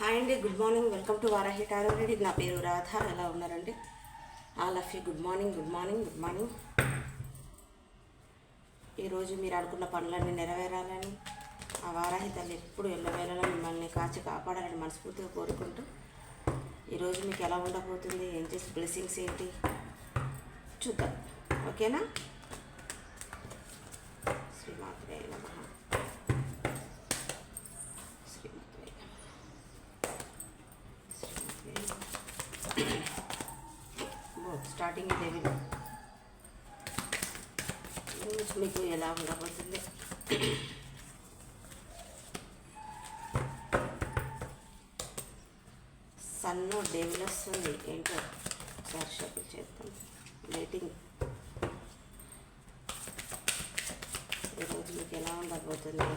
Hi అండి good morning welcome to Varahi tarot ready నా పేరు రాధ. ఎలా ఉన్నారండి? All of you good morning good morning good morning ఈరోజు మీరు అనుకున్న పనులన్నీ నెరవేరాలని ఆ వారాహి తల్లి ఎప్పుడు ఎల్లవేళలా మిమ్మల్ని కాచి కాపాడాలని మనస్ఫూర్తిగా కోరుకుంటూ ఈరోజు మీకు ఎలా ఉండబోతుంది? ఏం చేసి బ్లెస్సింగ్స్ ఏంటి? చూద్దాం. ఓకేనా స్టార్టింగ్ డెవిల్ మీకు ఎలా ఉండబోతుంది. సన్ను డెవిల్ వస్తుంది ఏంటో ఒకసారి షఫుల్ చేద్దాం లైటింగ్. ఈరోజు మీకు ఎలా ఉండబోతుంది?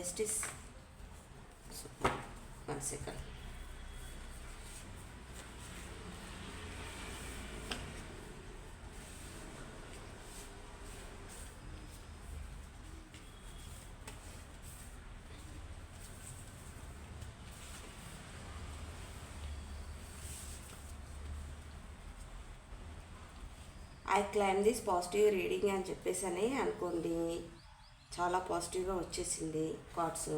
Justice one second I claim this positive reading అని చెప్పేసి అని అనుకోండి. చాలా పాజిటివ్గా వచ్చేసింది కార్డ్స్.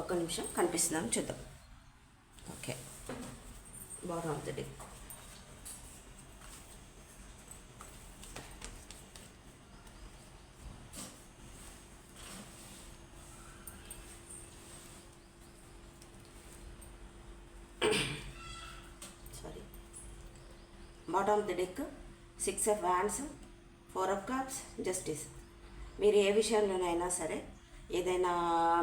ఒక నిమిషం కనిపిస్తున్నాం చూద్దాం. ఓకే. బాగా అవుతుంది sorry bottom of the deck six of hands four of cups justice. మీరు ఏ విషయంలోనైనా సరే ఏదైనా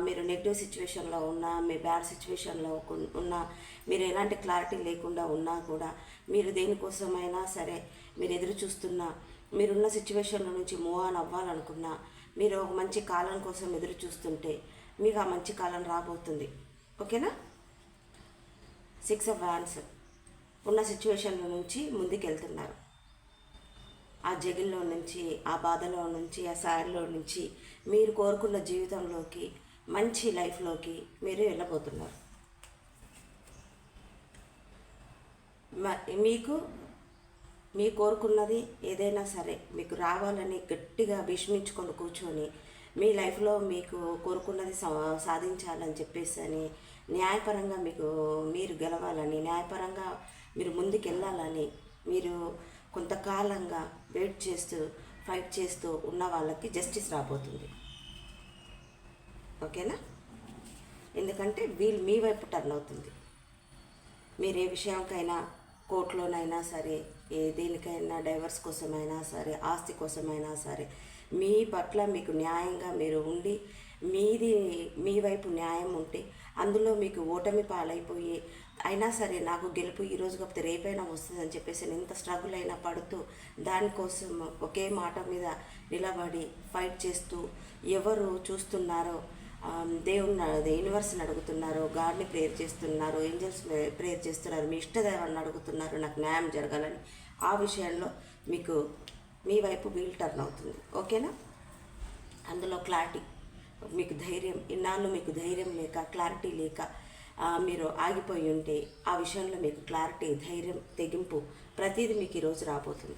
మీరు నెగిటివ్ సిచ్యువేషన్లో ఉన్నా మీ బ్యాడ్ సిచ్యువేషన్లో ఉన్నా మీరు ఎలాంటి క్లారిటీ లేకుండా ఉన్నా కూడా మీరు దేనికోసమైనా సరే మీరు ఎదురు చూస్తున్నా మీరున్న సిచ్యువేషన్ల నుంచి మూవ్ ఆన్ అవ్వాలనుకున్నా మీరు ఒక మంచి కాలం కోసం ఎదురు చూస్తుంటే మీకు ఆ మంచి కాలం రాబోతుంది. ఓకేనా? సిక్స్ ఆఫ్ వ్యాన్స్ ఉన్న సిచ్యువేషన్ల నుంచి ముందుకు వెళ్తున్నారు ఆ జగిల్లో నుంచి ఆ బాధలో నుంచి ఆ సారిలో నుంచి మీరు కోరుకున్న జీవితంలోకి మంచి లైఫ్లోకి మీరు వెళ్ళబోతున్నారు. మీకు మీ కోరుకున్నది ఏదైనా సరే మీకు రావాలని గట్టిగా భీష్మించుకొని కూర్చొని మీ లైఫ్లో మీకు కోరుకున్నది సా- సాధించాలని చెప్పేసి అని న్యాయపరంగా మీకు మీరు గెలవాలని న్యాయపరంగా మీరు ముందుకు వెళ్ళాలని మీరు కొంతకాలంగా వెయిట్ చేస్తూ ఫైట్ చేస్తూ ఉన్న వాళ్ళకి జస్టిస్ రాబోతుంది. ఓకేనా? ఎందుకంటే వీళ్ళు మీ వైపు టర్న్ అవుతుంది. మీరు ఏ విషయంకైనా కోర్టులోనైనా సరే ఏ దేనికైనా డైవర్స్ కోసమైనా సరే ఆస్తి కోసమైనా సరే మీ పట్ల మీకు న్యాయంగా మీరు ఉండి మీది మీ వైపు న్యాయం ఉంటే అందులో మీకు ఓటమి పాలైపోయి అయినా సరే నాకు గెలుపు ఈ రోజు కాకపోతే రేపైనా వస్తుందని చెప్పేసి నేను ఎంత స్ట్రగుల్ అయినా పడుతూ దానికోసం ఒకే మాట మీద నిలబడి ఫైట్ చేస్తూ ఎవరు చూస్తున్నారో దేవుని దేవుణ్ణి యూనివర్స్ని అడుగుతున్నారు గాడ్ని ప్రేయర్ చేస్తున్నారు ఏంజల్స్ ప్రేయర్ చేస్తున్నారు మీ ఇష్టదైవాన్ని అడుగుతున్నారు నాకు న్యాయం జరగాలని ఆ విషయంలో మీకు మీ వైపు వీల్ టర్న్ అవుతుంది. ఓకేనా అందులో క్లారిటీ మీకు ధైర్యం ఇన్నాళ్ళు మీకు ధైర్యం లేక క్లారిటీ లేక మీరు ఆగిపోయి ఉంటే ఆ విషయంలో మీకు క్లారిటీ ధైర్యం తెగింపు ప్రతిదీ మీకు ఈరోజు రాబోతుంది.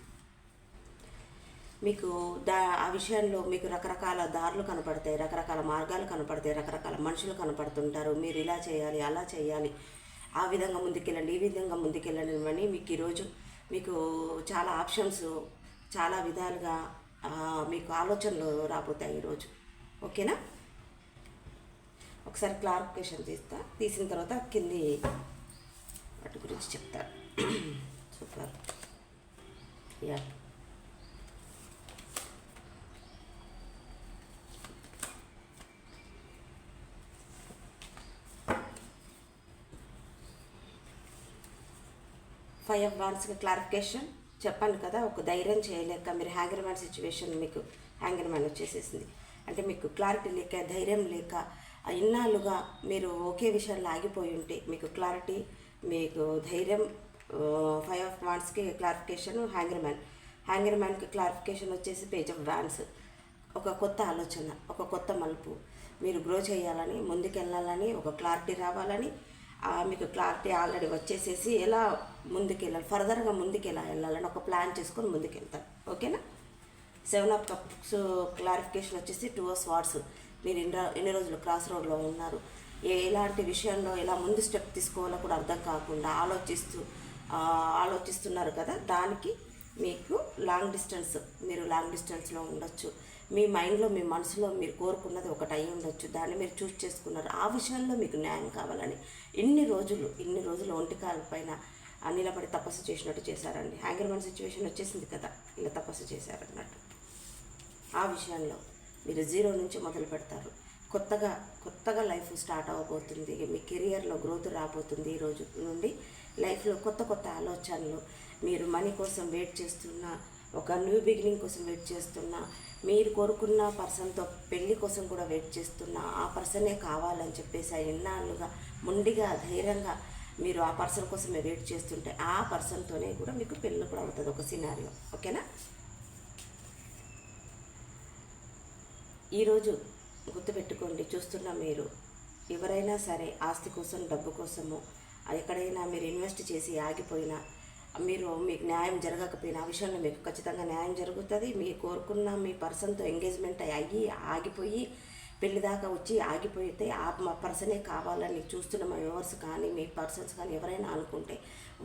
మీకు దా ఆ విషయంలో మీకు రకరకాల దారులు కనపడతాయి రకరకాల మార్గాలు కనపడతాయి రకరకాల మనుషులు కనపడుతుంటారు. మీరు ఇలా చేయాలి అలా చేయాలి ఆ విధంగా ముందుకెళ్ళండి ఈ విధంగా ముందుకెళ్ళండి అని మీకు ఈరోజు మీకు చాలా ఆప్షన్స్ చాలా విధాలుగా మీకు ఆలోచనలు రాబోతాయి ఈరోజు ఓకేనా? ఒకసారి క్లారిఫికేషన్ తీస్తా. తీసిన తర్వాత కింది వాటి గురించి చెప్తారు super. Yeah. Five of clarification చెప్పాను కదా ఒక ధైర్యం చేయలేక మీరు హ్యాంగర్ మ్యాన్ సిచ్యువేషన్ మీకు హ్యాంగర్ మ్యాన్ వచ్చేసేసింది. అంటే మీకు క్లారిటీ లేక ధైర్యం లేక ఇన్నాళ్ళుగా మీరు ఒకే విషయంలో ఆగిపోయి ఉంటే మీకు క్లారిటీ మీకు ధైర్యం ఫైవ్ ఆఫ్ వాన్స్కి క్లారిఫికేషన్ హ్యాంగర్ మ్యాన్ హ్యాంగర్ మ్యాన్కి క్లారిఫికేషన్ వచ్చేసి పేజ్ ఆఫ్ వ్యాన్స్ ఒక కొత్త ఆలోచన ఒక కొత్త మలుపు. మీరు గ్రో చేయాలని ముందుకెళ్ళాలని ఒక క్లారిటీ రావాలని మీకు క్లారిటీ ఆల్రెడీ వచ్చేసేసి ఎలా ముందుకెళ్ళాలి ఫర్దర్గా ముందుకు ఎలా వెళ్ళాలని ఒక ప్లాన్ చేసుకొని ముందుకెళ్తారు. ఓకేనా సెవెన్ ఆఫ్ కప్స్ క్లారిఫికేషన్ వచ్చేసి టూ ఆఫ్ వాట్స్ మీరు ఎన్ని ఎన్ని రోజులు క్రాస్ రోడ్లో ఉన్నారు? ఏ ఎలాంటి విషయంలో ఎలా ముందు స్టెప్ తీసుకోవాలో కూడా అర్థం కాకుండా ఆలోచిస్తూ ఆలోచిస్తున్నారు కదా? దానికి మీకు లాంగ్ డిస్టెన్స్ మీరు లాంగ్ డిస్టెన్స్లో ఉండొచ్చు. మీ మైండ్లో మీ మనసులో మీరు కోరుకున్నది ఒకటి అయి ఉండొచ్చు. దాన్ని మీరు చూస్ చేసుకున్నారు. ఆ విషయంలో మీకు న్యాయం కావాలని ఇన్ని రోజులు ఇన్ని రోజులు ఒంటికాల పైన నిలబడి తపస్సు చేసినట్టు చేశారండి. హ్యాంగర్ సిచ్యువేషన్ వచ్చేసింది కదా? ఇలా తపస్సు చేశారన్నట్టు. ఆ విషయంలో మీరు జీరో నుంచి మొదలు పెడతారు. కొత్తగా కొత్తగా లైఫ్ స్టార్ట్ అవ్వబోతుంది మీ కెరియర్లో గ్రోత్ రాబోతుంది ఈ రోజు నుండి. లైఫ్లో కొత్త కొత్త ఆలోచనలు. మీరు మనీ కోసం వెయిట్ చేస్తున్న ఒక న్యూ బిగినింగ్ కోసం వెయిట్ చేస్తున్నా మీరు కోరుకున్న పర్సన్తో పెళ్ళి కోసం కూడా వెయిట్ చేస్తున్నా ఆ పర్సనే కావాలని చెప్పేసి ఆ ఎన్నాళ్ళుగా ముండిగా ధైర్యంగా మీరు ఆ పర్సన్ కోసమే వెయిట్ చేస్తుంటే ఆ పర్సన్తోనే కూడా మీకు పెళ్ళి కూడా అవుతుంది ఒక సినారియో. ఓకేనా? ఈరోజు గుర్తుపెట్టుకోండి చూస్తున్న మీరు. ఎవరైనా సరే ఆస్తి కోసం డబ్బు కోసము ఎక్కడైనా మీరు ఇన్వెస్ట్ చేసి ఆగిపోయినా మీరు మీకు న్యాయం జరగకపోయినా ఆ విషయంలో మీకు ఖచ్చితంగా న్యాయం జరుగుతుంది. మీరు కోరుకున్న మీ పర్సన్తో ఎంగేజ్మెంట్ అయ్యి ఆగిపోయి పెళ్ళి దాకా వచ్చి ఆగిపోతే ఆ మా పర్సనే కావాలని చూస్తున్న మా వ్యూవర్స్ కానీ మీ పర్సన్స్ కానీ ఎవరైనా అనుకుంటే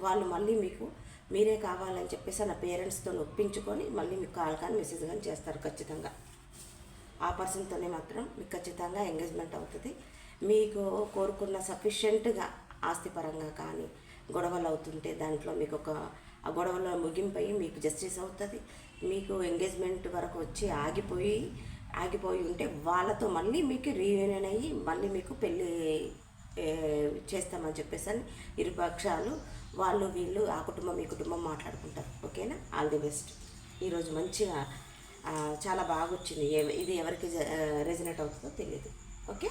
వాళ్ళు మళ్ళీ మీకు మీరే కావాలని చెప్పేసి నా పేరెంట్స్తో ఒప్పించుకొని మళ్ళీ మీకు కాల్ కానీ మెసేజ్ కానీ చేస్తారు ఖచ్చితంగా. ఆ పర్సన్తోనే మాత్రం మీకు ఖచ్చితంగా ఎంగేజ్మెంట్ అవుతుంది. మీకు కోరుకున్న సఫిషియెంట్గా ఆస్తిపరంగా కానీ గొడవలు అవుతుంటే దాంట్లో మీకు ఒక ఆ గొడవలో ముగింపై మీకు జస్టిస్ అవుతుంది. మీకు ఎంగేజ్మెంట్ వరకు వచ్చి ఆగిపోయి ఆగిపోయి ఉంటే వాళ్ళతో మళ్ళీ మీకు రీయూనియన్ అయ్యి మళ్ళీ మీకు పెళ్ళి చేస్తామని చెప్పేసి అని ఇరుపక్షాలు వాళ్ళు వీళ్ళు ఆ కుటుంబం ఈ కుటుంబం మాట్లాడుకుంటారు. ఓకేనా? All the best. ఈరోజు మంచిగా చాలా బాగా వచ్చింది ఇది ఎవరికి రెజినేట్ అవుతుందో తెలియదు ఓకే?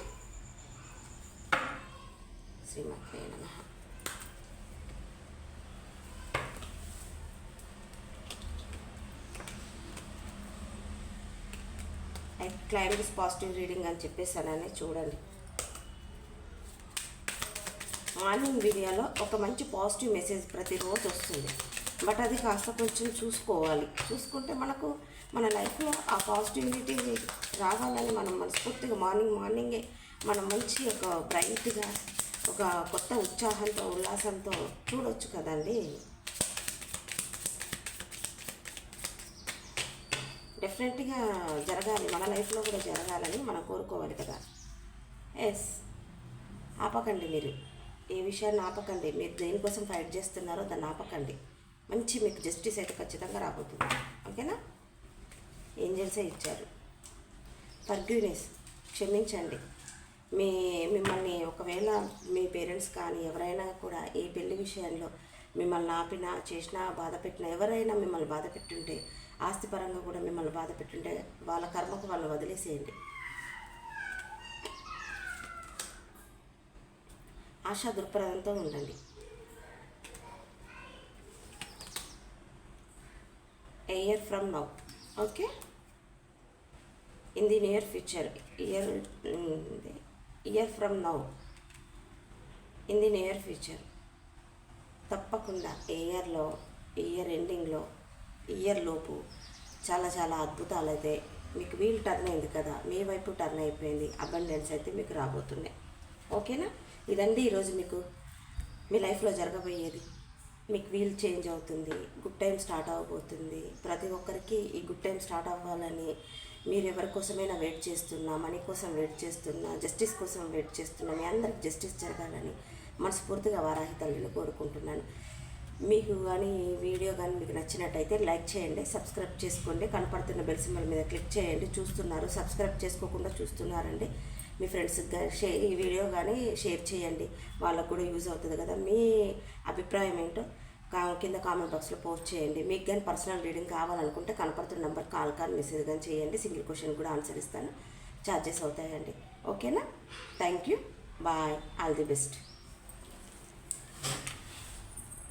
శ్రీమతి నమ. ఐ క్లైమ్ పాజిటివ్ రీడింగ్ అని చెప్పేసానని చూడండి. మార్నింగ్ వీడియోలో ఒక మంచి పాజిటివ్ మెసేజ్ ప్రతిరోజు వస్తుంది. బట్ అది కాస్త కొంచెం చూసుకోవాలి. చూసుకుంటే మనకు మన లైఫ్లో ఆ పాజిటివిటీ రావాలని మనం మనస్ఫూర్తిగా మార్నింగ్ మార్నింగే మనం మంచి ఒక బ్రైట్గా ఒక కొత్త ఉత్సాహంతో ఉల్లాసంతో చూడొచ్చు కదండి. డెఫినెట్గా జరగాలి మన లైఫ్లో కూడా జరగాలని మనం కోరుకోవాలి కదా. ఎస్ ఆపకండి మీరు. ఏ విషయాన్ని ఆపకండి. మీరు దేనికోసం ఫైట్ చేస్తున్నారో దాన్ని ఆపకండి. మంచి మీకు జస్టిస్ అయితే ఖచ్చితంగా రాబోతుంది. ఓకేనా? ఏంజల్సే ఇచ్చారు. ఫర్గ్యూనెస్ క్షమించండి. మీ మిమ్మల్ని ఒకవేళ మీ పేరెంట్స్ కానీ ఎవరైనా కూడా ఈ పెళ్ళి విషయంలో మిమ్మల్ని ఆపినా చేసినా బాధ పెట్టినా ఎవరైనా మిమ్మల్ని బాధ పెట్టుంటే ఆస్తిపరంగా కూడా మిమ్మల్ని బాధ పెట్టుంటే వాళ్ళ కర్మకు వాళ్ళు వదిలేసేయండి. ఆశా దృక్పథంతో ఉండండి. A year from now okay in the near future year year from now in the near future తప్పకుండా ఇయర్లో ఇయర్ ఎండింగ్లో ఇయర్ లోపు చాలా చాలా అద్భుతాలు అయితే మీకు వీల్ టర్న్ అయింది కదా మీ వైపు టర్న్ అయిపోయింది అబండెన్స్ అయితే మీకు రాబోతున్నాయి. ఓకేనా ఇదండి ఈరోజు మీకు మీ లైఫ్లో జరగబోయేది. మీకు వీల్ చేంజ్ అవుతుంది గుడ్ టైం స్టార్ట్ అవ్వబోతుంది. ప్రతి ఒక్కరికి ఈ గుడ్ టైం స్టార్ట్ అవ్వాలని మీరు ఎవరి కోసమైనా వెయిట్ చేస్తున్నా మనీ కోసం వెయిట్ చేస్తున్నా జస్టిస్ కోసం వెయిట్ చేస్తున్నా మీ అందరికి జస్టిస్ జరగాలని మనస్ఫూర్తిగా వారాహి తల్లిని కోరుకుంటున్నాను. మీకు కానీ వీడియో కానీ మీకు నచ్చినట్టయితే లైక్ చేయండి సబ్స్క్రైబ్ చేసుకోండి కనపడుతున్న బెల్ సింబల్ మీద క్లిక్ చేయండి. చూస్తున్నారు సబ్స్క్రైబ్ చేసుకోకుండా చూస్తున్నారండి. మీ ఫ్రెండ్స్కి కానీ షేర్ ఈ వీడియో కానీ షేర్ చేయండి. వాళ్ళకు కూడా యూజ్ అవుతుంది కదా. మీ అభిప్రాయం ఏంటో కింద కామెంట్ బాక్స్లో పోస్ట్ చేయండి. మీకు కానీ పర్సనల్ రీడింగ్ కావాలనుకుంటే కనపడుతున్న నెంబర్ కాల్ కానీ మెసేజ్ కానీ చేయండి. సింగిల్ క్వశ్చన్ కూడా ఆన్సర్ ఇస్తాను. ఛార్జెస్ అవుతాయండి. ఓకేనా? Thank you. Bye. All the best.